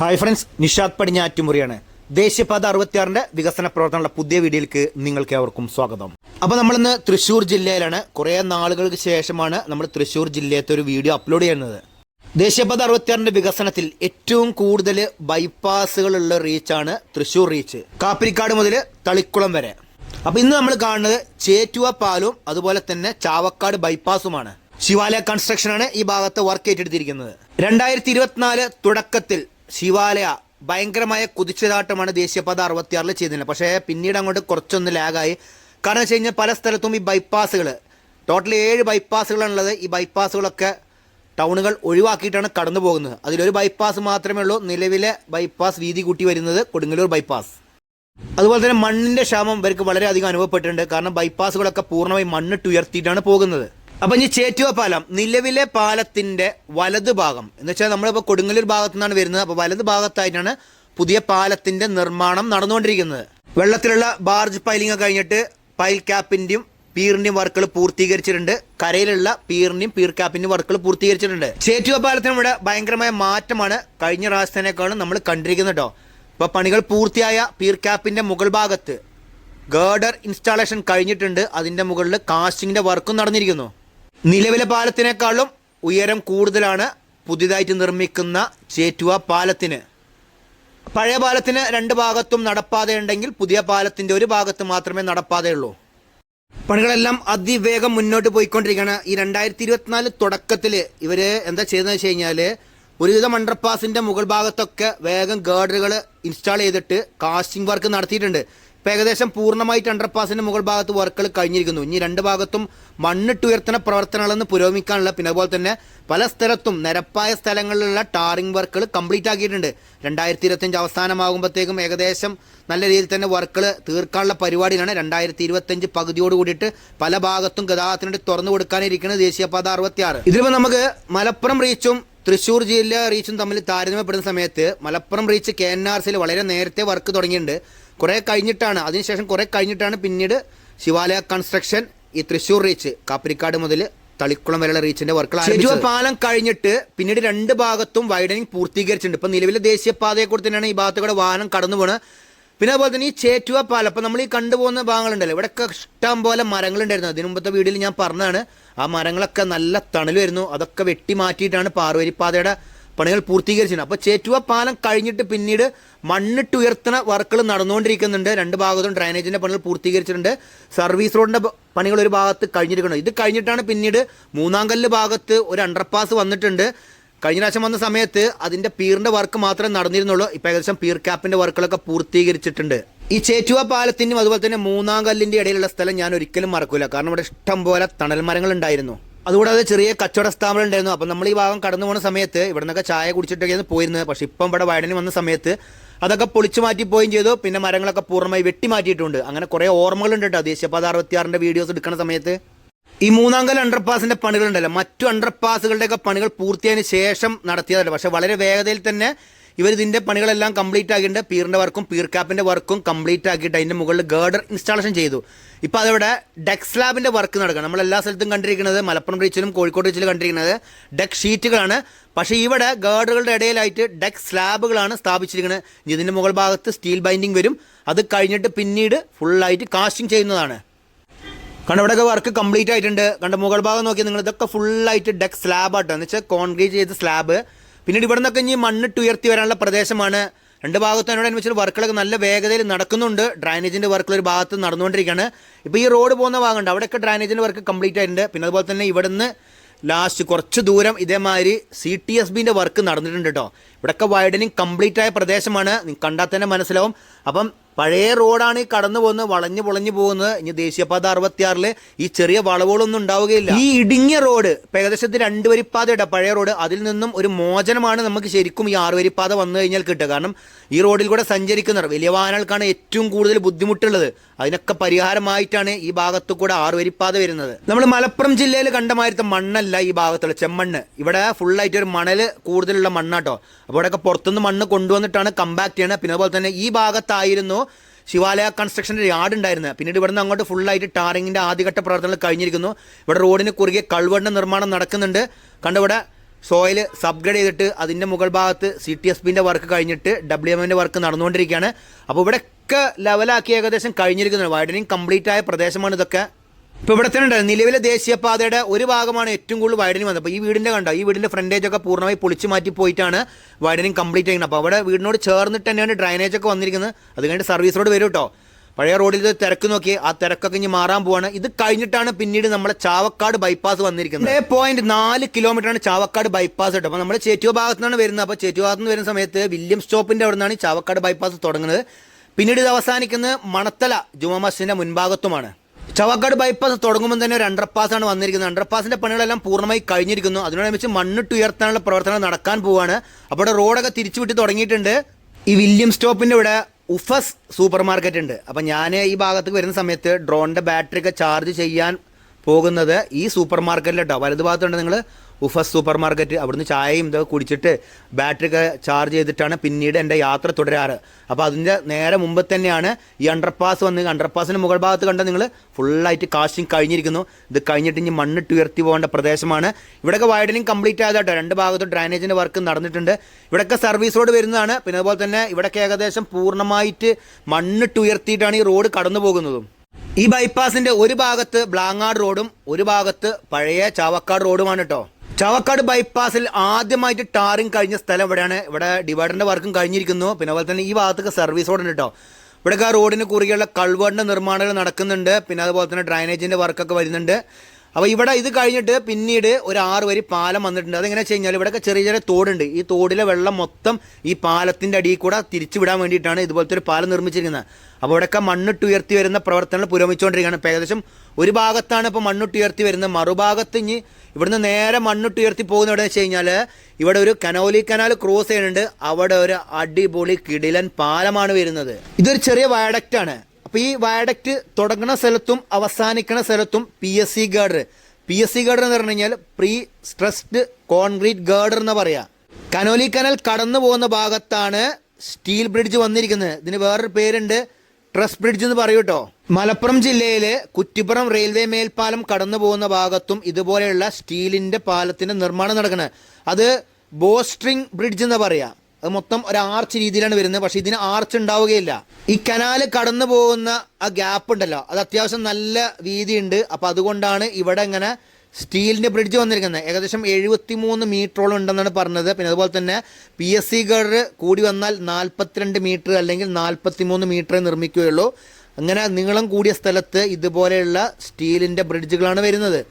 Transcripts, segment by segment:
Hi friends Nishad പടിഞ്ഞാറ്റുമുറിയാണ്. ദേശീയപാത അറുപത്തിയാറിന്റെ വികസന പ്രവർത്തനങ്ങളുടെ പുതിയ വീഡിയോയിലേക്ക് നിങ്ങൾക്ക് ഏവർക്കും സ്വാഗതം. അപ്പോൾ നമ്മളിന്ന് തൃശ്ശൂർ ജില്ലയിലാണ്. കുറേ നാളുകൾക്ക് ശേഷമാണ് നമ്മൾ തൃശ്ശൂർ ജില്ലയത്തെ ഒരു വീഡിയോ അപ്ലോഡ് ചെയ്യുന്നത്. ദേശീയപാത അറുപത്തിയാറിന്റെ വികസനത്തിൽ ഏറ്റവും കൂടുതൽ ബൈപ്പാസുകളുള്ള റീച്ചാണ് തൃശ്ശൂർ റീച്ച്. കാപ്പിരിക്കാട് മുതൽ തളിക്കുളം വരെ. അപ്പോൾ ഇന്ന് നമ്മൾ കാണുന്നത് ചേറ്റുവ പാലും അതുപോലെ തന്നെ ചാവക്കാട് ബൈപ്പാസുമാണ്. ശിവാലയ കൺസ്ട്രക്ഷനാണ് ഈ ഭാഗത്ത് വർക്ക് ഏറ്റെടുത്തിരിക്കുന്നത്. രണ്ടായിരത്തി ഇരുപത്തിനാല് തുടക്കത്തിൽ ശിവാലയ ഭയങ്കരമായ കുതിച്ചുചാട്ടമാണ് ദേശീയപാത അറുപത്തിയാറിൽ ചെയ്തിരുന്നത്. പക്ഷേ പിന്നീട് അങ്ങോട്ട് കുറച്ചൊന്ന് ലാഗായി. കാരണം വെച്ച് കഴിഞ്ഞാൽ പല സ്ഥലത്തും ഈ ബൈപ്പാസുകൾ ടോട്ടൽ ഏഴ് ബൈപ്പാസുകളാണുള്ളത്. ഈ ബൈപ്പാസുകളൊക്കെ ടൗണുകൾ ഒഴിവാക്കിയിട്ടാണ് കടന്നു പോകുന്നത്. അതിലൊരു ബൈപ്പാസ് മാത്രമേ ഉള്ളൂ. നിലവിലെ ബൈപ്പാസ് വീതി കൂട്ടി വരുന്നത് കൊടുങ്ങല്ലൂർ ബൈപ്പാസ്. അതുപോലെ തന്നെ മണ്ണിന്റെ ക്ഷാമം ഇവർക്ക് വളരെയധികം അനുഭവപ്പെട്ടിട്ടുണ്ട്. കാരണം ബൈപ്പാസുകളൊക്കെ പൂർണമായി മണ്ണിട്ട് ഉയർത്തിയിട്ടാണ് പോകുന്നത്. അപ്പൊ ഇനി ചേറ്റുവ പാലം നിലവിലെ പാലത്തിന്റെ വലത് ഭാഗം. എന്ന് വെച്ചാൽ നമ്മളിപ്പോൾ കൊടുങ്ങല്ലൂർ ഭാഗത്തു നിന്നാണ് വരുന്നത്. അപ്പോൾ വലത് ഭാഗത്തായിട്ടാണ് പുതിയ പാലത്തിന്റെ നിർമ്മാണം നടന്നുകൊണ്ടിരിക്കുന്നത്. വെള്ളത്തിലുള്ള ബാർജ് പൈലിംഗ് കഴിഞ്ഞിട്ട് പൈൽ ക്യാപ്പിന്റെയും പീറിന്റെയും വർക്കുകൾ പൂർത്തീകരിച്ചിട്ടുണ്ട്. കരയിലുള്ള പീറിന്റെയും പീർ ക്യാപ്പിന്റെയും വർക്കുകൾ പൂർത്തീകരിച്ചിട്ടുണ്ട്. ചേറ്റുവ പാലത്തിനും ഇവിടെ ഭയങ്കരമായ മാറ്റമാണ്. കഴിഞ്ഞ പ്രാവശ്യത്തിനേക്കാളും നമ്മൾ കണ്ടിരിക്കുന്നത് കേട്ടോ ഇപ്പൊ പണികൾ പൂർത്തിയായ പീർ ക്യാപ്പിന്റെ മുകൾ ഭാഗത്ത് ഗേർഡർ ഇൻസ്റ്റാളേഷൻ കഴിഞ്ഞിട്ടുണ്ട്. അതിന്റെ മുകളിൽ കാസ്റ്റിംഗിന്റെ വർക്കും നടന്നിരിക്കുന്നു. നിലവിലെ പാലത്തിനേക്കാളും ഉയരം കൂടുതലാണ് പുതിയതായിട്ട് നിർമ്മിക്കുന്ന ചേറ്റുവ പാലത്തിന്. പഴയ പാലത്തിന് രണ്ട് ഭാഗത്തും നടപ്പാതയുണ്ടെങ്കിൽ പുതിയ പാലത്തിന്റെ ഒരു ഭാഗത്ത് മാത്രമേ നടപ്പാതയുള്ളൂ പണികളെല്ലാം അതിവേഗം മുന്നോട്ട് പോയിക്കൊണ്ടിരിക്കുകയാണ്. ഈ രണ്ടായിരത്തി ഇരുപത്തിനാല് തുടക്കത്തിൽ ഇവർ എന്താ ചെയ്തതെന്ന് വെച്ച് കഴിഞ്ഞാൽ ഒരുവിധം അണ്ടർപാസിന്റെ മുകൾ ഭാഗത്തൊക്കെ വേഗം ഗേർഡറുകൾ ഇൻസ്റ്റാൾ ചെയ്തിട്ട് കാസ്റ്റിംഗ് വർക്ക് നടത്തിയിട്ടുണ്ട്. ഇപ്പം ഏകദേശം പൂർണമായിട്ട് അണ്ടർപാസിന്റെ മുകൾ ഭാഗത്ത് വർക്കുകൾ കഴിഞ്ഞിരിക്കുന്നു. ഇനി രണ്ട് ഭാഗത്തും മണ്ണിട്ടുയർത്തന പ്രവർത്തനങ്ങളെന്ന് പുരോഗമിക്കാനുള്ള പിന്നെ അതുപോലെ തന്നെ പല സ്ഥലത്തും നിരപ്പായ സ്ഥലങ്ങളിലുള്ള ടാറിംഗ് വർക്കുകൾ കംപ്ലീറ്റ് ആക്കിയിട്ടുണ്ട്. രണ്ടായിരത്തി ഇരുപത്തഞ്ച് അവസാനമാകുമ്പോഴത്തേക്കും ഏകദേശം നല്ല രീതിയിൽ തന്നെ വർക്കുകൾ തീർക്കാനുള്ള പരിപാടിയിലാണ്. രണ്ടായിരത്തി ഇരുപത്തഞ്ച് പകുതിയോട് കൂടിയിട്ട് പല ഭാഗത്തും ഗതാഗതത്തിന് വേണ്ടി തുറന്നു കൊടുക്കാനിരിക്കുന്നത് ദേശീയപാത അറുപത്തിയാറ്. ഇതിലിപ്പോൾ നമുക്ക് മലപ്പുറം റീച്ചും തൃശ്ശൂർ ജില്ല റീച്ചും തമ്മിൽ താരതമ്യപ്പെടുന്ന സമയത്ത് Malappuram reach K N R സിയിൽ വളരെ നേരത്തെ വർക്ക് തുടങ്ങിയിട്ടുണ്ട്. കുറേ കഴിഞ്ഞിട്ടാണ് അതിനുശേഷം കുറേ കഴിഞ്ഞിട്ടാണ് പിന്നീട് ശിവാലയ കൺസ്ട്രക്ഷൻ ഈ തൃശ്ശൂർ റീച്ച് കാപ്പിരിക്കാട് മുതൽ തളിക്കുളം വരെയുള്ള റീച്ചിന്റെ വർക്ക് പാലം കഴിഞ്ഞിട്ട് പിന്നീട് രണ്ട് ഭാഗത്തും വൈഡനിങ് പൂർത്തീകരിച്ചിട്ടുണ്ട്. ഇപ്പൊ നിലവിലെ ദേശീയപാതയെ കൂടി തന്നെയാണ് ഈ ഭാഗത്തൂടെ വാഹനം കടന്നു പോകുന്നത് പിന്നെ അതുപോലെ തന്നെ ഈ ചേറ്റുവ പാലം അപ്പൊ നമ്മൾ ഈ കണ്ടുപോകുന്ന ഭാഗങ്ങളുണ്ടല്ലോ ഇവിടെയൊക്കെ ഇഷ്ടം പോലെ മരങ്ങളുണ്ടായിരുന്നു. അതിനു മുമ്പത്തെ വീഡിയോയിൽ ഞാൻ പറഞ്ഞതാണ് ആ മരങ്ങളൊക്കെ നല്ല തണൽ വരുന്നു അതൊക്കെ വെട്ടി മാറ്റിയിട്ടാണ് പാർവരിപ്പാതയുടെ പണികൾ പൂർത്തീകരിച്ചിരുന്നു അപ്പോൾ ചേറ്റുവ പാലം കഴിഞ്ഞിട്ട് പിന്നീട് മണ്ണിട്ട് ഉയർത്തുന്ന വർക്കുകൾ നടന്നുകൊണ്ടിരിക്കുന്നുണ്ട്. രണ്ട് ഭാഗത്തും ഡ്രൈനേജിന്റെ പണികൾ പൂർത്തീകരിച്ചിട്ടുണ്ട്. സർവീസ് റോഡിന്റെ പണികൾ ഒരു ഭാഗത്ത് കഴിഞ്ഞിരിക്കുന്നത് ഇത് കഴിഞ്ഞിട്ടാണ് പിന്നീട് മൂന്നാം കല്ല് ഭാഗത്ത് ഒരു അണ്ടർപാസ് വന്നിട്ടുണ്ട്. കഴിഞ്ഞ പ്രാവശ്യം വന്ന സമയത്ത് അതിന്റെ പീറിന്റെ വർക്ക് മാത്രമേ നടന്നിരുന്നുള്ളൂ. ഇപ്പോൾ ഏകദേശം പീർ ക്യാപ്പിന്റെ വർക്കുകളൊക്കെ പൂർത്തീകരിച്ചിട്ടുണ്ട്. ഈ ചേറ്റുവ പാലത്തിനും അതുപോലെ തന്നെ മൂന്നാം കല്ലിന്റെ ഇടയിലുള്ള സ്ഥലം ഞാൻ ഒരിക്കലും മറക്കില്ല കാരണം ഇവിടെ ഇഷ്ടം പോലെ തണൽ മരങ്ങൾ ഉണ്ടായിരുന്നു. അതുകൂടാതെ ചെറിയ കച്ചവട സ്ഥാപനം ഉണ്ടായിരുന്നു. അപ്പം നമ്മൾ ഈ ഭാഗം കടന്നു പോകുന്ന സമയത്ത് ഇവിടെ നിന്നൊക്കെ ചായ കുടിച്ചിട്ടൊക്കെയാണ് പോയിരുന്നത്. പക്ഷെ ഇപ്പം ഇവിടെ വയടനി വന്ന സമയത്ത് അതൊക്കെ പൊളിച്ചു മാറ്റി പോവുകയും ചെയ്തു. പിന്നെ മരങ്ങളൊക്കെ പൂർണമായി വെട്ടി മാറ്റിയിട്ടുണ്ട്. അങ്ങനെ കുറേ ഓർമ്മകളുണ്ട് കേട്ടോ. ദേശീയപാത അറുപത്തിയാറിന്റെ വീഡിയോസ് എടുക്കുന്ന സമയത്ത്. ഈ മൂന്നാംകൽ അണ്ടർപാസിന്റെ പണികളുണ്ടല്ലോ. മറ്റു അണ്ടർപാസുകളുടെയൊക്കെ പണികൾ പൂർത്തിയായതിനു ശേഷം നടത്തിയതല്ല? പക്ഷെ വളരെ വേഗതയിൽ തന്നെ ഇവർ ഇതിന്റെ പണികളെല്ലാം കംപ്ലീറ്റ് ആക്കിയിട്ട് പീറിന്റെ വർക്കും പീർ ക്യാപ്പിന്റെ വർക്കും കംപ്ലീറ്റ് ആക്കിയിട്ട് അതിന്റെ മുകളിൽ ഗേർഡർ ഇൻസ്റ്റാളേഷൻ ചെയ്തു. ഇപ്പോൾ അതവിടെ ഡെക്സ് ലാബിന്റെ വർക്ക് നടക്കുക നമ്മൾ എല്ലാ സ്ഥലത്തും കണ്ടിരിക്കുന്നത് മലപ്പുറം റീച്ചിലും കോഴിക്കോട് റീച്ചിലും കണ്ടിരിക്കുന്നത് ഡെക് ഷീറ്റുകളാണ് പക്ഷേ ഇവിടെ ഗേർഡറുകളുടെ ഇടയിലായിട്ട് ഡെക് സ്ലാബുകളാണ് സ്ഥാപിച്ചിരിക്കുന്നത്. ഇതിന്റെ മുകൾ ഭാഗത്ത് സ്റ്റീൽ ബൈൻഡിങ് വരും. അത് കഴിഞ്ഞിട്ട് പിന്നീട് ഫുള്ളായിട്ട് കാസ്റ്റിംഗ് ചെയ്യുന്നതാണ്. കണ്ട ഇവിടെയൊക്കെ വർക്ക് കംപ്ലീറ്റ് ആയിട്ടുണ്ട്. കണ്ട മുകൾ ഭാഗം നോക്കി നിങ്ങൾ ഇതൊക്കെ ഫുള്ളായിട്ട് ഡെക്സ് സ്ലാബ് ആട്ടോ. എന്ന് വെച്ചാൽ കോൺക്രീറ്റ് ചെയ്ത സ്ലാബ് പിന്നീട് ഇവിടെ നിന്നൊക്കെ ഇനി മണ്ണിട്ട് ഉയർത്തി വരാനുള്ള പ്രദേശമാണ്. രണ്ട് ഭാഗത്തും അതിനോടനുബന്ധിച്ച് വർക്കുകളൊക്കെ നല്ല വേഗതയിൽ നടക്കുന്നുണ്ട്. ഡ്രൈനേജിന്റെ വർക്കുകൾ ഒരു ഭാഗത്ത് നടന്നുകൊണ്ടിരിക്കുകയാണ്. ഇപ്പോൾ ഈ റോഡ് പോകുന്ന ഭാഗമുണ്ട്. അവിടെയൊക്കെ ഡ്രൈനേജിന്റെ വർക്ക് കംപ്ലീറ്റ് ആയിട്ടുണ്ട്. പിന്നെ അതുപോലെ തന്നെ ഇവിടുന്ന് ലാസ്റ്റ് കുറച്ച് ദൂരം ഇതേമാതിരി സി ടി എസ് ബിന്റെ വർക്ക് നടന്നിട്ടുണ്ട് കേട്ടോ ഇവിടെയൊക്കെ വൈഡനിങ് കംപ്ലീറ്റ് ആയ പ്രദേശമാണ്. കണ്ടാൽ തന്നെ മനസ്സിലാവും. അപ്പം പഴയ റോഡാണ് ഈ കടന്നു പോകുന്നത് വളഞ്ഞു പൊളഞ്ഞു പോകുന്നത്. ഇനി ദേശീയപാത അറുപത്തിയാറിൽ ഈ ചെറിയ വളവുകളൊന്നും ഉണ്ടാവുകയില്ല. ഈ ഇടുങ്ങിയ റോഡ് ഏകദേശത്തിൽ ഏകദേശം രണ്ട് വരിപ്പാതയുടെ പഴയ റോഡ് അതിൽ നിന്നും ഒരു മോചനമാണ് നമുക്ക് ശരിക്കും ഈ ആറ് വരിപ്പാത വന്നു കഴിഞ്ഞാൽ കിട്ടുക. കാരണം ഈ റോഡിൽ കൂടെ സഞ്ചരിക്കുന്നവർ വലിയ വാഹനങ്ങൾക്കാണ് ഏറ്റവും കൂടുതൽ ബുദ്ധിമുട്ടുള്ളത്. അതിനൊക്കെ പരിഹാരമായിട്ടാണ് ഈ ഭാഗത്തു കൂടെ ആറ് വരിപ്പാത വരുന്നത്. നമ്മൾ മലപ്പുറം ജില്ലയിൽ കണ്ട മാതിരത്തെ മണ്ണല്ല ഈ ഭാഗത്തുള്ള ചെമ്മണ്ണ്. ഇവിടെ ഫുള്ളായിട്ട് ഒരു മണൽ കൂടുതലുള്ള മണ്ണാട്ടോ. അപ്പോൾ ഇവിടെയൊക്കെ പുറത്തുനിന്ന് മണ്ണ് കൊണ്ടുവന്നിട്ടാണ് കമ്പാക്ട് ചെയ്യണത്. പിന്നെ അതുപോലെ തന്നെ ഈ ഭാഗത്തായിരുന്നു ശിവാലയ കൺസ്ട്രക്ഷന്റെ യാർഡ് ഉണ്ടായിരുന്നത് പിന്നീട് ഇവിടുന്ന് അങ്ങോട്ട് ഫുള്ളായിട്ട് ടാറിങ്ങിന്റെ ആദ്യഘട്ട പ്രവർത്തനങ്ങൾ കഴിഞ്ഞിരിക്കുന്നു. ഇവിടെ റോഡിന് കുറുകെ കൾവറിന്റെ നിർമ്മാണം നടക്കുന്നുണ്ട്. കണ്ടിവിടെ സോയിൽ സബ്ഗ്രേഡ് ചെയ്തിട്ട് അതിന്റെ മുകൾ ഭാഗത്ത് സി ടി എസ് പിന്റെ വർക്ക് കഴിഞ്ഞിട്ട് ഡബ്ല്യു എമ്മിന്റെ വർക്ക് നടന്നുകൊണ്ടിരിക്കുകയാണ്. അപ്പോൾ ഇവിടെയൊക്കെ ലെവലാക്കി ഏകദേശം കഴിഞ്ഞിരിക്കുന്നുണ്ട്. വൈഡനിങ് കംപ്ലീറ്റ് ആയ പ്രദേശമാണ് ഇതൊക്കെ. ഇപ്പോൾ ഇവിടെ തന്നെ ഉണ്ട്. നിലവിലെ ദേശീയപാതയുടെ ഒരു ഭാഗമാണ് ഏറ്റവും കൂടുതൽ വൈഡനിങ് വന്നത്. അപ്പോൾ ഈ വീടിന്റെ കണ്ടോ? ഈ വീടിന്റെ ഫ്രണ്ടേജ് ഒക്കെ പൂർണമായി പൊളിച്ച് മാറ്റി പോയിട്ടാണ് വൈഡനിങ് കംപ്ലീറ്റ് ചെയ്യുന്നത്. അപ്പോൾ അവിടെ വീടിനോട് ചേർന്നിട്ട് തന്നെയാണ് ഡ്രൈനേജ് ഒക്കെ വന്നിരിക്കുന്നത്. അത് കഴിഞ്ഞിട്ട് സർവീസ് റോഡ് വരും കേട്ടോ പഴയ റോഡിൽ തിരക്ക് നോക്കി. ആ തിരക്കൊക്കെ ഇനി മാറാൻ പോവാണ്. ഇത് കഴിഞ്ഞിട്ടാണ് പിന്നീട് നമ്മുടെ ചാവക്കാട് ബൈപ്പാസ് വന്നിരിക്കുന്നത്. പോയിന്റ് നാല് കിലോമീറ്ററാണ് ചാവക്കാട് ബൈപ്പാസ് കേട്ടോ അപ്പോൾ നമ്മൾ ചേറ്റുവ ഭാഗത്തു നിന്നാണ് വരുന്നത്. അപ്പോൾ ചേറ്റുവ ഭാഗത്ത് നിന്ന് വരുന്ന സമയത്ത് വില്യം സ്റ്റോപ്പിന്റെ അവിടെ നിന്നാണ് ചാവക്കാട് ബൈപ്പാസ് തുടങ്ങുന്നത്. പിന്നീട് ഇത് അവസാനിക്കുന്നത് മണത്തല ജുമാ മസ്ജിദിന്റെ മുൻഭാഗത്തുമാണ്. ചവക്കാട് ബൈപ്പാസ് തുടങ്ങുമ്പോൾ തന്നെ ഒരു ആണ് വന്നിരിക്കുന്നത്. അണ്ടർപാസിന്റെ പണികളെല്ലാം പൂർണമായി കഴിഞ്ഞിരിക്കുന്നു. അതിനോടനുബന്ധിച്ച് മണ്ണിട്ട് ഉയർത്താനുള്ള പ്രവർത്തനം നടക്കാൻ പോവാണ്. അപ്പോൾ റോഡൊക്കെ തിരിച്ചുവിട്ട് തുടങ്ങിയിട്ടുണ്ട്. ഈ വില്യം സ്റ്റോപ്പിന്റെ ഇവിടെ ഉഫസ് സൂപ്പർ മാർക്കറ്റ് ഉണ്ട്. അപ്പം ഞാൻ ഈ ഭാഗത്തേക്ക് വരുന്ന സമയത്ത് ഡ്രോണിന്റെ ബാറ്ററി ഒക്കെ ചാർജ് ചെയ്യാൻ പോകുന്നത് ഈ സൂപ്പർ മാർക്കറ്റിലോട്ടോ വലതു ഭാഗത്തുണ്ട് നിങ്ങൾ ഉഫസ് സൂപ്പർ മാർക്കറ്റ് അവിടുന്ന് ചായയും ഇതൊക്കെ കുടിച്ചിട്ട് ബാറ്ററി ഒക്കെ ചാർജ് ചെയ്തിട്ടാണ് പിന്നീട് എന്റെ യാത്ര തുടരാറ്. അപ്പോൾ അതിന്റെ നേരെ മുമ്പ് തന്നെയാണ് ഈ അണ്ടർപാസ് വന്ന് അണ്ടർപാസിന്റെ മുകൾ ഭാഗത്ത് കണ്ട നിങ്ങൾ ഫുള്ളായിട്ട് കാസ്റ്റിംഗ് കഴിഞ്ഞിരിക്കുന്നു. ഇത് കഴിഞ്ഞിട്ട് ഇനി മണ്ണിട്ട് ഉയർത്തി പോകേണ്ട പ്രദേശമാണ്. ഇവിടെയൊക്കെ വൈഡനിങ് കംപ്ലീറ്റ് ആയതാട്ടോ. രണ്ട് ഭാഗത്തും ഡ്രൈനേജിന്റെ വർക്ക് നടന്നിട്ടുണ്ട്. ഇവിടെയൊക്കെ സർവീസ് റോഡ് വരുന്നതാണ്. പിന്നെ അതുപോലെ തന്നെ ഇവിടെയൊക്കെ ഏകദേശം പൂർണമായിട്ട് മണ്ണിട്ട് ഉയർത്തിയിട്ടാണ് ഈ റോഡ് കടന്നു പോകുന്നതും. ഈ ബൈപ്പാസിന്റെ ഒരു ഭാഗത്ത് ബ്ലാങ്ങാട് റോഡും ഒരു ഭാഗത്ത് പഴയ ചാവക്കാട് റോഡുമാണ് കേട്ടോ ചാവക്കാട് ബൈപ്പാസിൽ ആദ്യമായിട്ട് ടാറിങ് കഴിഞ്ഞ സ്ഥലം ഇവിടെയാണ്. ഇവിടെ ഡിവൈഡറിന്റെ വർക്കും കഴിഞ്ഞിരിക്കുന്നു. പിന്നെ അതുപോലെ തന്നെ ഈ ഭാഗത്തൊക്കെ സർവീസ് റോഡ് ഉണ്ട് കേട്ടോ ഇവിടെയൊക്കെ റോഡിന് കുറുകെയുള്ള കൾവേറിന്റെ നിർമ്മാണങ്ങൾ നടക്കുന്നുണ്ട്. പിന്നെ അതുപോലെ തന്നെ ഡ്രൈനേജിന്റെ വർക്കൊക്കെ വരുന്നുണ്ട്. അപ്പോൾ ഇവിടെ ഇത് കഴിഞ്ഞിട്ട് പിന്നീട് ഒരു ആറ് വരി പാലം വന്നിട്ടുണ്ട്. അതെങ്ങനെ വെച്ച് കഴിഞ്ഞാൽ ഇവിടെയൊക്കെ ചെറിയ ചെറിയ തോടുണ്ട്. ഈ തോടിലെ വെള്ളം മൊത്തം ഈ പാലത്തിന്റെ അടിയിൽ കൂടെ തിരിച്ചു വിടാൻ വേണ്ടിയിട്ടാണ് ഇതുപോലത്തെ ഒരു പാലം നിർമ്മിച്ചിരിക്കുന്നത്. അപ്പോൾ ഇവിടെയൊക്കെ മണ്ണിട്ട് ഉയർത്തി വരുന്ന പ്രവർത്തനങ്ങൾ പുരോഗമിച്ചുകൊണ്ടിരിക്കുകയാണ്. ഇപ്പോൾ ഏകദേശം ഒരു ഭാഗത്താണ് ഇപ്പോൾ മണ്ണിട്ട് ഉയർത്തി വരുന്നത്. മറുഭാഗത്ത് ഇനി ഇവിടുന്ന് നേരെ മണ്ണിട്ട് ഉയർത്തി പോകുന്ന എവിടെ വെച്ച് കഴിഞ്ഞാൽ ഇവിടെ ഒരു കനോലി കനാൽ ക്രോസ് ചെയ്യുന്നുണ്ട്. അവിടെ ഒരു അടിപൊളി കിടിലൻ പാലമാണ് വരുന്നത്. ഇതൊരു ചെറിയ വയഡക്റ്റാണ്. അപ്പോൾ ഈ വയഡക്റ്റ് തുടങ്ങുന്ന സ്ഥലത്തും അവസാനിക്കുന്ന സ്ഥലത്തും P S C girder P S C girder എന്ന് പറഞ്ഞു കഴിഞ്ഞാൽ പ്രീ സ്ട്രെസ്ഡ് കോൺക്രീറ്റ് ഗാർഡർ എന്ന് പറയാം. കനോലി കനൽ കടന്നു പോകുന്ന ഭാഗത്താണ് സ്റ്റീൽ ബ്രിഡ്ജ് വന്നിരിക്കുന്നത്. ഇതിന് വേറൊരു പേരുണ്ട്. ട്രസ് ബ്രിഡ്ജ് എന്ന് പറയൂ കേട്ടോ മലപ്പുറം ജില്ലയിലെ കുറ്റിപ്പുറം റെയിൽവേ മേൽപ്പാലം കടന്നു പോകുന്ന ഭാഗത്തും ഇതുപോലെയുള്ള സ്റ്റീലിന്റെ പാലത്തിന്റെ നിർമ്മാണം നടക്കുന്നത് അത് ബോസ്ട്രിങ് ബ്രിഡ്ജ് എന്ന് പറയാം. അത് മൊത്തം ഒരു ആർച്ച് രീതിയിലാണ് വരുന്നത്. പക്ഷെ ഇതിന് ആർച്ച് ഉണ്ടാവുകയില്ല. ഈ കനാൽ കടന്നു പോകുന്ന ആ ഗ്യാപ്പ് ഉണ്ടല്ലോ. അത് അത്യാവശ്യം നല്ല വീതിയുണ്ട്. അപ്പൊ അതുകൊണ്ടാണ് ഇവിടെ ഇങ്ങനെ സ്റ്റീലിന്റെ ബ്രിഡ്ജ് വന്നിരിക്കുന്നത്. ഏകദേശം എഴുപത്തി മൂന്ന് മീറ്ററോളം ഉണ്ടെന്നാണ് പറഞ്ഞത്. പിന്നെ അതുപോലെ തന്നെ പി എസ് സി ഗർ കൂടി വന്നാൽ നാൽപ്പത്തിരണ്ട് മീറ്റർ അല്ലെങ്കിൽ നാൽപ്പത്തി മൂന്ന് മീറ്ററേ നിർമ്മിക്കുകയുള്ളൂ. അങ്ങനെ നീളം കൂടിയ സ്ഥലത്ത് ഇതുപോലെയുള്ള സ്റ്റീലിന്റെ ബ്രിഡ്ജുകളാണ് വരുന്നത്.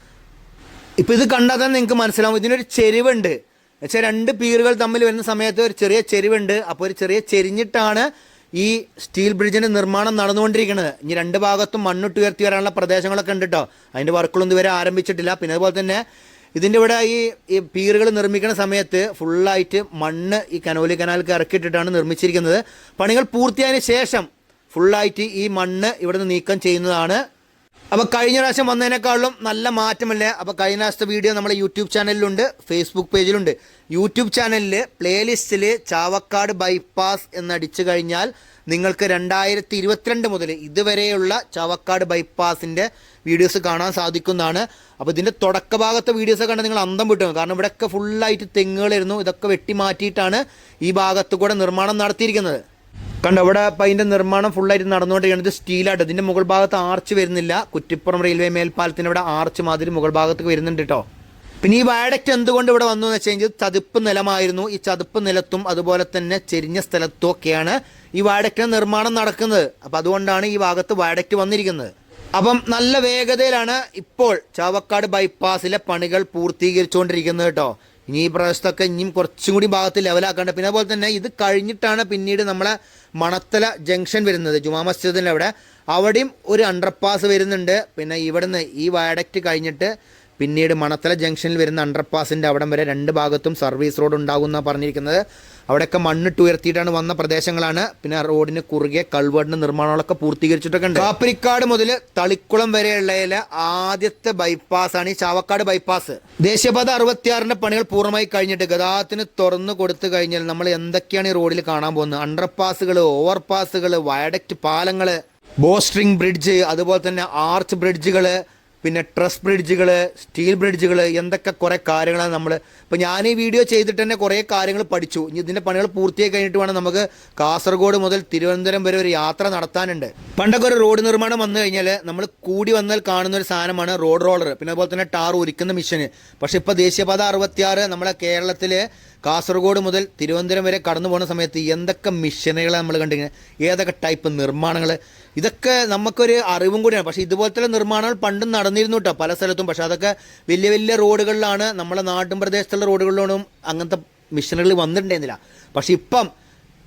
ഇപ്പൊ ഇത് കണ്ടാൽ തന്നെ നിങ്ങൾക്ക് മനസ്സിലാവും. ഇതിനൊരു ചെരിവുണ്ട്. വെച്ചാൽ രണ്ട് പീറുകൾ തമ്മിൽ വരുന്ന സമയത്ത് ഒരു ചെറിയ ചെരിവുണ്ട്. അപ്പോൾ ഒരു ചെറിയ ചെരിഞ്ഞിട്ടാണ് ഈ സ്റ്റീൽ ബ്രിഡ്ജിന്റെ നിർമ്മാണം നടന്നുകൊണ്ടിരിക്കുന്നത്. ഇനി രണ്ട് ഭാഗത്തും മണ്ണിട്ട് ഉയർത്തി വരാനുള്ള പ്രദേശങ്ങളൊക്കെ ഉണ്ട് കേട്ടോ അതിന്റെ വർക്കുകളൊന്നും ഇതുവരെ ആരംഭിച്ചിട്ടില്ല. പിന്നെ അതുപോലെ തന്നെ ഇതിന്റെ ഇവിടെ ഈ ഈ പീറുകൾ നിർമ്മിക്കുന്ന സമയത്ത് ഫുള്ളായിട്ട് മണ്ണ് ഈ കനോലി കനാലിൽ ഇറക്കിയിട്ടിട്ടാണ് നിർമ്മിച്ചിരിക്കുന്നത്. പണികൾ പൂർത്തിയായതിനു ശേഷം ഫുള്ളായിട്ട് ഈ മണ്ണ് ഇവിടുന്ന് നീക്കം ചെയ്യുന്നതാണ് അപ്പോൾ കഴിഞ്ഞ പ്രാവശ്യം വന്നതിനേക്കാളും നല്ല മാറ്റമല്ലേ? അപ്പോൾ കഴിഞ്ഞ പ്രാവശ്യത്തെ വീഡിയോ നമ്മുടെ യൂട്യൂബ് ചാനലിലുണ്ട് ഫേസ്ബുക്ക് പേജിലുണ്ട് യൂട്യൂബ് ചാനലിൽ പ്ലേലിസ്റ്റിൽ ചാവക്കാട് ബൈപ്പാസ് എന്നടിച്ചു കഴിഞ്ഞാൽ നിങ്ങൾക്ക് രണ്ടായിരത്തി ഇരുപത്തിരണ്ട് മുതൽ ഇതുവരെയുള്ള ചാവക്കാട് ബൈപ്പാസിന്റെ വീഡിയോസ് കാണാൻ സാധിക്കുന്നതാണ്. അപ്പോൾ ഇതിന്റെ തുടക്ക ഭാഗത്തെ വീഡിയോസ് കണ്ട് നിങ്ങൾ അന്തം വിട്ടു. കാരണം ഇവിടെയൊക്കെ ഫുള്ളായിട്ട് തെങ്ങുകളായിരുന്നു ഇതൊക്കെ വെട്ടി മാറ്റിയിട്ടാണ് ഈ ഭാഗത്ത് കൂടെ നിർമ്മാണം നടത്തിയിരിക്കുന്നത്. കണ്ടോ ഇവിടെ ഇപ്പം അതിന്റെ നിർമ്മാണം ഫുള്ളായിട്ട് നടന്നുകൊണ്ടിരിക്കുന്നത് സ്റ്റീലായിട്ട് ഇതിന്റെ മുകൾ ഭാഗത്ത് ആർച്ച് വരുന്നില്ല. കുറ്റിപ്പുറം റെയിൽവേ മേൽപ്പാലത്തിന് ഇവിടെ ആർച്ച് മാതിരി മുകൾ ഭാഗത്ത് വരുന്നുണ്ട് കേട്ടോ പിന്നെ ഈ വയഡക്റ്റ് എന്തുകൊണ്ട് ഇവിടെ വന്നു എന്ന് വെച്ച് കഴിഞ്ഞാൽ ചതുപ്പ് നിലമായിരുന്നു. ഈ ചതുപ്പ് നിലത്തും അതുപോലെ തന്നെ ചെരിഞ്ഞ സ്ഥലത്തും ഒക്കെയാണ് ഈ വയഡക്റ്റിന്റെ നിർമ്മാണം നടക്കുന്നത്. അപ്പം അതുകൊണ്ടാണ് ഈ ഭാഗത്ത് വയഡക്റ്റ് വന്നിരിക്കുന്നത്. അപ്പം നല്ല വേഗതയിലാണ് ഇപ്പോൾ ചാവക്കാട് ബൈപ്പാസിലെ പണികൾ പൂർത്തീകരിച്ചുകൊണ്ടിരിക്കുന്നത് കേട്ടോ ഇനി ഈ പ്രദേശത്തൊക്കെ ഇനിയും കുറച്ചും കൂടി ഭാഗത്ത് ലെവലാക്കേണ്ടത് പിന്നെ അതുപോലെ തന്നെ ഇത് കഴിഞ്ഞിട്ടാണ് പിന്നീട് നമ്മളെ മണത്തല ജംഗ്ഷൻ വരുന്നത്. ജുമാ മസ്ജിദിന്റെ അവിടെ. അവിടെയും ഒരു അണ്ടർപാസ് വരുന്നുണ്ട്. പിന്നെ ഇവിടുന്ന് ഈ വയഡക്റ്റ് കഴിഞ്ഞിട്ട് പിന്നീട് മണത്തല ജംഗ്ഷനിൽ വരുന്ന അണ്ടർപാസിന്റെ അവിടം വരെ രണ്ട് ഭാഗത്തും സർവീസ് റോഡ് ഉണ്ടാകുമെന്നാണ് പറഞ്ഞിരിക്കുന്നത്. അവിടെയൊക്കെ മണ്ണിട്ട് ഉയർത്തിയിട്ടാണ് വന്ന പ്രദേശങ്ങളാണ്. പിന്നെ റോഡിന് കുറുകെ കൾവേർഡിന് നിർമ്മാണങ്ങളൊക്കെ പൂർത്തീകരിച്ചിട്ടൊക്കെ ഉണ്ട്. കാപ്പിരിക്കാട് മുതൽ തളിക്കുളം വരെയുള്ള ആദ്യത്തെ ബൈപ്പാസാണ് ഈ ചാവക്കാട് ബൈപ്പാസ്. ദേശീയപാത അറുപത്തിയാറിന്റെ പണികൾ പൂർണമായി കഴിഞ്ഞിട്ട് ഗതാഗതത്തിന് തുറന്നു കൊടുത്തു കഴിഞ്ഞാൽ നമ്മൾ എന്തൊക്കെയാണ് ഈ റോഡിൽ കാണാൻ പോകുന്നത്? അണ്ടർപാസുകൾ ഓവർപാസുകൾ വയഡക്റ്റ് പാലങ്ങൾ ബോസ്ട്രിങ് ബ്രിഡ്ജ് അതുപോലെ തന്നെ ആർച്ച് ബ്രിഡ്ജുകൾ പിന്നെ ട്രസ് ബ്രിഡ്ജുകൾ സ്റ്റീൽ ബ്രിഡ്ജുകൾ എന്തൊക്കെ കുറേ കാര്യങ്ങളാണ് നമ്മൾ ഇപ്പോൾ ഞാൻ ഈ വീഡിയോ ചെയ്തിട്ട് തന്നെ കുറേ കാര്യങ്ങൾ പഠിച്ചു. ഇനി ഇതിന്റെ പണികൾ പൂർത്തിയായി കഴിഞ്ഞിട്ട് വേണം നമുക്ക് കാസർഗോഡ് മുതൽ തിരുവനന്തപുരം വരെ ഒരു യാത്ര നടത്താനുണ്ട്. പണ്ടൊക്കെ ഒരു റോഡ് നിർമ്മാണം വന്നു കഴിഞ്ഞാൽ നമ്മൾ കൂടി വന്നാൽ കാണുന്ന ഒരു സാധനമാണ് റോഡ് റോളർ പിന്നെ അതുപോലെ തന്നെ ടാർ ഉരിക്കുന്ന മിഷന് പക്ഷേ ഇപ്പോൾ ദേശീയപാത അറുപത്തിയാറ് നമ്മളെ കേരളത്തിൽ കാസർഗോഡ് മുതൽ തിരുവനന്തപുരം വരെ കടന്നു പോകുന്ന സമയത്ത് എന്തൊക്കെ മിഷനുകളെ നമ്മൾ കണ്ടിങ്ങനെ ഏതൊക്കെ ടൈപ്പ് നിർമ്മാണങ്ങൾ ഇതൊക്കെ നമുക്കൊരു അറിവും കൂടിയാണ്. പക്ഷേ ഇതുപോലത്തെ നിർമ്മാണങ്ങൾ പണ്ടും നടന്നിരുന്നു കേട്ടോ പല സ്ഥലത്തും. പക്ഷേ അതൊക്കെ വലിയ വലിയ റോഡുകളിലാണ് നമ്മളെ നാട്ടും പ്രദേശത്തുള്ള റോഡുകളിലൊന്നും അങ്ങനത്തെ മിഷനുകൾ വന്നിട്ടുണ്ടായിരുന്നില്ല. പക്ഷേ ഇപ്പം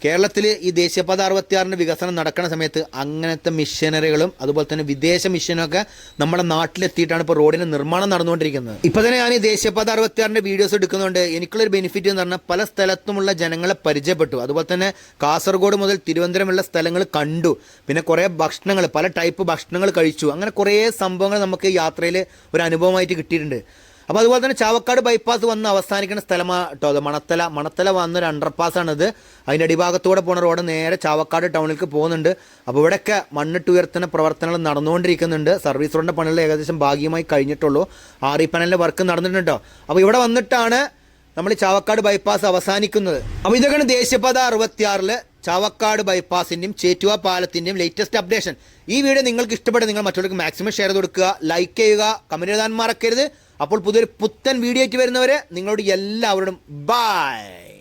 കേരളത്തിൽ ഈ ദേശീയപാത അറുപത്തിയാറിന്റെ വികസനം നടക്കുന്ന സമയത്ത് അങ്ങനത്തെ മിഷനറികളും അതുപോലെ തന്നെ വിദേശ മിഷനൊക്കെ നമ്മുടെ നാട്ടിലെത്തിയിട്ടാണ് ഇപ്പോൾ റോഡിന്റെ നിർമ്മാണം നടന്നുകൊണ്ടിരിക്കുന്നത്. ഇപ്പോൾ തന്നെ ഞാൻ ഈ ദേശീയപാത അറുപത്തിയാറിന്റെ വീഡിയോസ് എടുക്കുന്നതുകൊണ്ട് എനിക്കുള്ളൊരു ബെനിഫിറ്റ് എന്ന് പറഞ്ഞാൽ പല സ്ഥലത്തുമുള്ള ജനങ്ങളെ പരിചയപ്പെട്ടു. അതുപോലെ തന്നെ കാസർഗോഡ് മുതൽ തിരുവനന്തപുരമുള്ള സ്ഥലങ്ങൾ കണ്ടു. പിന്നെ കുറേ ഭക്ഷണങ്ങൾ പല ടൈപ്പ് ഭക്ഷണങ്ങൾ കഴിച്ചു. അങ്ങനെ കുറേ സംഭവങ്ങൾ നമുക്ക് യാത്രയിൽ ഒരു അനുഭവമായിട്ട് കിട്ടിയിട്ടുണ്ട്. അപ്പോൾ അതുപോലെ തന്നെ ചാവക്കാട് ബൈപ്പാസ് വന്ന് അവസാനിക്കുന്ന സ്ഥലമാണ് കേട്ടോ അത് മണത്തല. മണത്തല വന്നൊരു അണ്ടർപാസ്സാണിത് അതിന്റെ അടിഭാഗത്തൂടെ പോണ റോഡ് നേരെ ചാവക്കാട് ടൗണിലേക്ക് പോകുന്നുണ്ട്. അപ്പോൾ ഇവിടെയൊക്കെ മണ്ണിട്ട് ഉയർത്തുന്ന പ്രവർത്തനങ്ങൾ നടന്നുകൊണ്ടിരിക്കുന്നുണ്ട്. സർവീസ് റോഡിന്റെ പണികൾ ഏകദേശം ഭാഗികമായി കഴിഞ്ഞിട്ടുള്ളൂ. ആർ ഇ വർക്ക് നടന്നിട്ടുണ്ട്? അപ്പോൾ ഇവിടെ വന്നിട്ടാണ് നമ്മൾ ചാവക്കാട് ബൈപ്പാസ് അവസാനിക്കുന്നത്. അപ്പോൾ ഇതൊക്കെയാണ് ദേശീയപാത അറുപത്തിയാറിൽ ചാവക്കാട് ബൈപ്പാസിന്റെയും ചേറ്റുവ പാലത്തിന്റെയും ലേറ്റസ്റ്റ് അപ്ഡേഷൻ ഈ വീഡിയോ നിങ്ങൾക്ക് ഇഷ്ടപ്പെട്ട് നിങ്ങൾ മറ്റുള്ളവർക്ക് മാക്സിമം ഷെയർ കൊടുക്കുക. ലൈക്ക് ചെയ്യുക. കമന്റ് എഴുതാൻ മറക്കരുത്. അപ്പോൾ പുതിയൊരു പുത്തൻ വീഡിയോയ്ക്ക് വരുന്നവരെ നിങ്ങളോട് എല്ലാവരോടും ബൈ